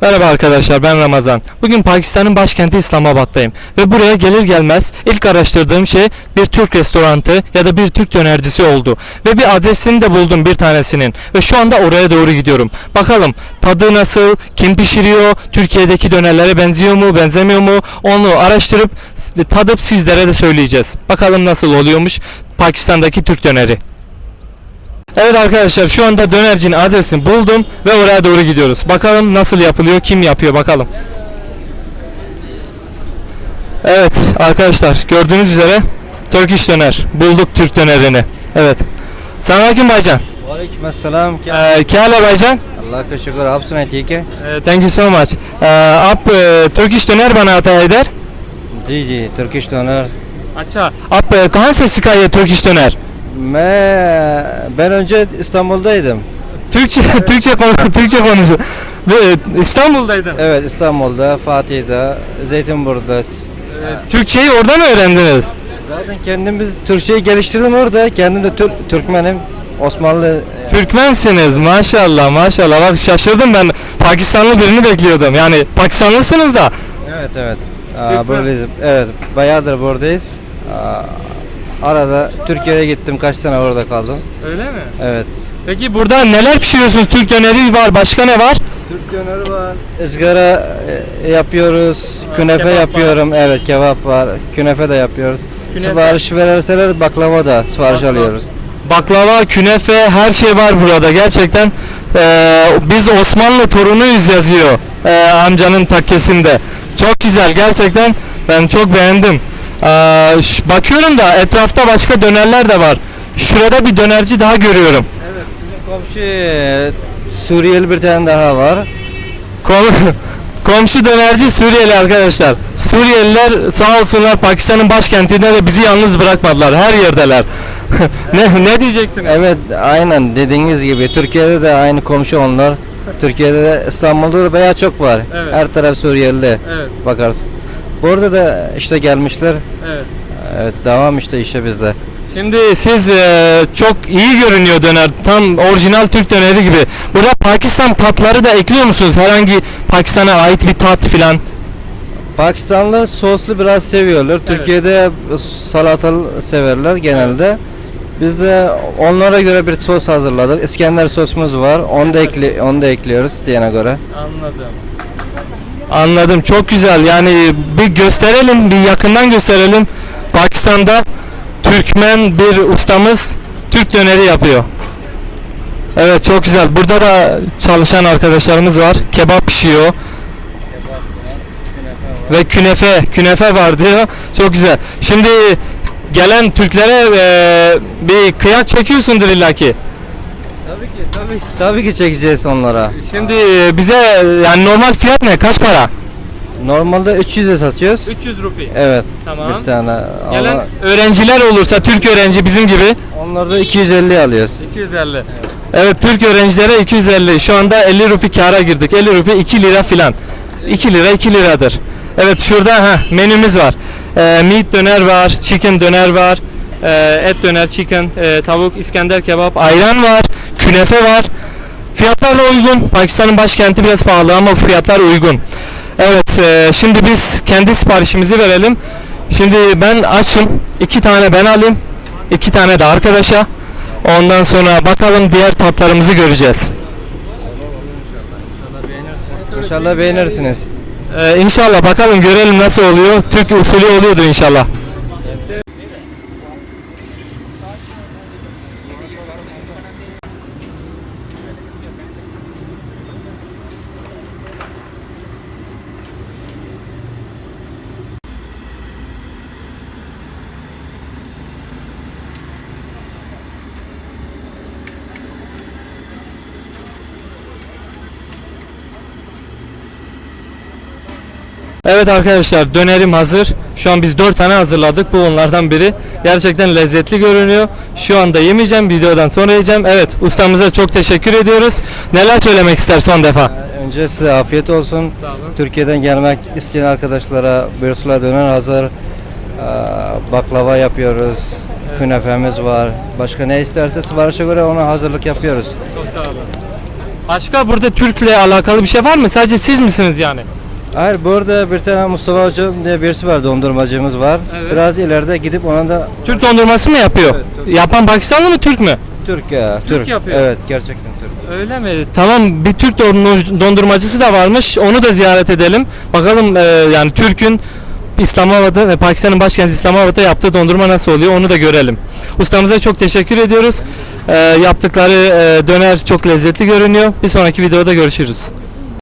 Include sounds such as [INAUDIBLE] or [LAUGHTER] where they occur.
Merhaba arkadaşlar ben Ramazan. Bugün Pakistan'ın başkenti İslamabad'dayım ve buraya gelir gelmez ilk araştırdığım şey bir Türk restorantı ya da bir Türk dönercisi oldu. Ve bir adresini de buldum bir tanesinin ve şu anda oraya doğru gidiyorum. Bakalım tadı nasıl, kim pişiriyor, Türkiye'deki dönerlere benziyor mu, benzemiyor mu onu araştırıp tadıp sizlere de söyleyeceğiz. Bakalım nasıl oluyormuş Pakistan'daki Türk döneri. Evet arkadaşlar şu anda dönercinin adresini buldum ve oraya doğru gidiyoruz. Bakalım nasıl yapılıyor, kim yapıyor bakalım. Evet arkadaşlar gördüğünüz üzere Turkish döner. Bulduk Türk dönerini. Evet. Selamünaleyküm Baycan. वालेकुम अस्सलाम क्या Ee, क्या हाल है भाईजान अल्लाह का शुक्र आप सुनाए ठीक है थैंक यू सो मच आप तुर्किश डोनर बनाता है इधर जी जी तुर्किश डोनर अच्छा आप अ, कहाँ से सीखा ये तुर्किश डोनर मैं ben önce İstanbul'daydım. Türkçe [LAUGHS] Türkçe konu Türkçe. Ve, e, İstanbul'daydın. Evet İstanbul'da, Fatih'te, Zeytinburnu'da. Türkçeyi orada mı öğrendiniz? Zaten kendimiz Türkçeyi geliştirdim orada. Kendim de Türk, Türkmenim. Osmanlı Türkmensiniz maşallah maşallah. Bak şaşırdım ben. Pakistanlı birini bekliyordum. Yani Pakistanlısınız da. Evet evet. Aa, Türkmen. buradayız. Evet bayağıdır buradayız. Aa, arada Türkiye'ye gittim kaç sene orada kaldım. Öyle mi? Evet. Peki burada neler pişiriyorsunuz? Türk döneri var. Başka ne var? Türk döneri var. Izgara e, yapıyoruz. Künefe kebap var. yapıyorum. Evet kebap var. Künefe de yapıyoruz. Künefe. Sipariş verirseler baklava da sipariş Baklava. alıyoruz. Baklava, künefe her şey var burada. Gerçekten eee, biz Osmanlı torunuyuz yazıyor eee, amcanın takkesinde. Çok güzel gerçekten. Ben çok beğendim. Eee, ş- bakıyorum da etrafta başka dönerler de var. Şurada bir dönerci daha görüyorum. Evet. Bizim komşu e, Suriyeli bir tane daha var. Kom [LAUGHS] komşu dönerci Suriyeli arkadaşlar. Suriyeliler sağ olsunlar Pakistan'ın başkentinde de bizi yalnız bırakmadılar. Her yerdeler. [LAUGHS] ne ne diyeceksin? Evet aynen dediğiniz gibi. Türkiye'de de aynı komşu onlar. Türkiye'de de İstanbul'da da bayağı çok var. Evet. Her taraf Suriyeli Evet, bakarsın. Burada da işte gelmişler. evet. Evet devam işte işe bizde. Şimdi siz e, çok iyi görünüyor döner. Tam orijinal Türk döneri gibi. Burada Pakistan tatları da ekliyor musunuz? Herhangi Pakistan'a ait bir tat filan. Pakistanlılar soslu biraz seviyorlar. Türkiye'de salatalı severler genelde. Biz de onlara göre bir sos hazırladık. İskender sosumuz var. Onu da ekli onu da ekliyoruz diyene göre. Anladım. Anladım. Çok güzel. Yani bir gösterelim, bir yakından gösterelim. Pakistan'da Türkmen bir ustamız Türk döneri yapıyor. Evet çok güzel. Burada da çalışan arkadaşlarımız var. Kebap pişiyor. Ve künefe, künefe var diyor. Çok güzel. Şimdi gelen Türklere eee, bir kıyak çekiyorsundur illaki. Tabii ki tabii. Tabii ki çekeceğiz onlara. Şimdi e, bize yani normal fiyat ne? Kaç para? Normalde 300'e satıyoruz. 300 rupi. Evet. Tamam. Bir tane. Gelen Ama öğrenciler olursa Türk öğrenci bizim gibi onlar da 250 alıyoruz. 250. Evet Türk öğrencilere 250. Şu anda 50 rupi kâra girdik. 50 rupi 2 lira filan. 2 lira 2 liradır. Evet şurada ha menümüz var. Ee, meat döner var, chicken döner var, ee, et döner, chicken, ee, tavuk, İskender kebap, ayran var, künefe var. Fiyatlar da uygun. Pakistan'ın başkenti biraz pahalı ama fiyatlar uygun. Evet, ee, şimdi biz kendi siparişimizi verelim. Şimdi ben açım. iki tane ben alayım. iki tane de arkadaşa. Ondan sonra bakalım diğer tatlarımızı göreceğiz. İnşallah beğenirsiniz. Ee, inşallah bakalım görelim nasıl oluyor. Türk usulü oluyordu inşallah. Evet arkadaşlar dönerim hazır. Şu an biz 4 tane hazırladık. Bu onlardan biri. Gerçekten lezzetli görünüyor. Şu anda yemeyeceğim. Videodan sonra yiyeceğim. Evet ustamıza çok teşekkür ediyoruz. Neler söylemek ister son defa? Önce size afiyet olsun. Sağ olun. Türkiye'den gelmek isteyen arkadaşlara börsüler döner hazır. Aa, Baklava yapıyoruz. Künefemiz var. Başka ne isterse siparişe göre ona hazırlık yapıyoruz. Çok sağ olun. Başka burada Türk'le alakalı bir şey var mı? Sadece siz misiniz yani? Hayır burada bir tane Mustafa Hoca diye birisi var dondurmacımız var. Evet. Biraz ileride gidip ona da Türk dondurması mı yapıyor? Evet, Türk. Yapan Pakistanlı mı Türk mü? Türk ya. Türk yapıyor. Evet gerçekten Türk. Öyle mi? Tamam bir Türk dondur- dondurmacısı da varmış. Onu da ziyaret edelim. Bakalım e, yani Türk'ün İslamabad'da ve Pakistan'ın başkenti İslamabad'da yaptığı dondurma nasıl oluyor onu da görelim. Ustamıza çok teşekkür ediyoruz. E, yaptıkları e, döner çok lezzetli görünüyor. Bir sonraki videoda görüşürüz.